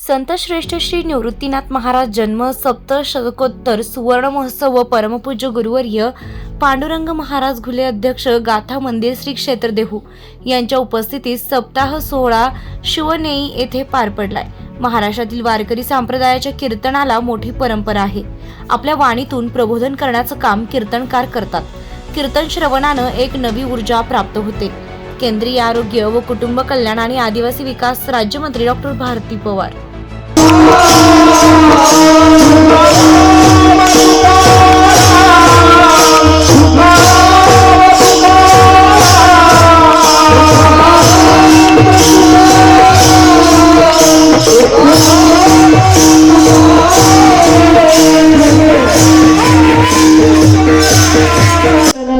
संत श्रेष्ठ श्री निवृत्तीनाथ महाराज जन्म सप्तशतकोत्तर सुवर्ण महोत्सव व परमपूज्य गुरुवर्य पांडुरंग महाराज घुले अध्यक्ष गाथा मंदिर श्री क्षेत्र देहू यांच्या उपस्थितीत सप्ताह सोहळा शिवनेई येथे पार पडलाय. महाराष्ट्रातील वारकरी संप्रदायाच्या कीर्तनाला मोठी परंपरा आहे. आपल्या वाणीतून प्रबोधन करण्याचं काम कीर्तनकार करतात. कीर्तन श्रवणानं एक नवी ऊर्जा प्राप्त होते. केंद्रीय आरोग्य व कुटुंब कल्याण आणि आदिवासी विकास राज्यमंत्री डॉक्टर भारती पवार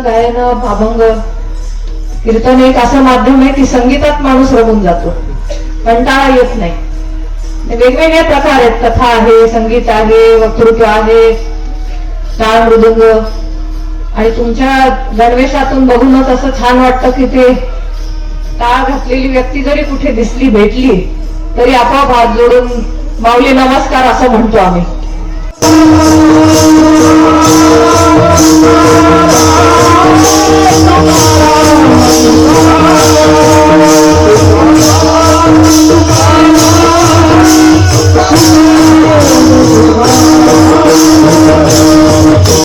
गायन अभंग कीर्तन एक असं माध्यम आहे की संगीतात माणूस रमून जातो. कंटाळा येत नाही. वेगवेगळे प्रकार आहेत. कथा आहे संगीत आहे वक्तृत्व आहे टाळ मृदुंग. आणि तुमच्या गणवेशातून बघूनच असं छान वाटतं की ते टाळ घातलेली व्यक्ती जरी कुठे दिसली भेटली तरी आपोआप हात जोडून माऊली नमस्कार असं म्हणतो आम्ही.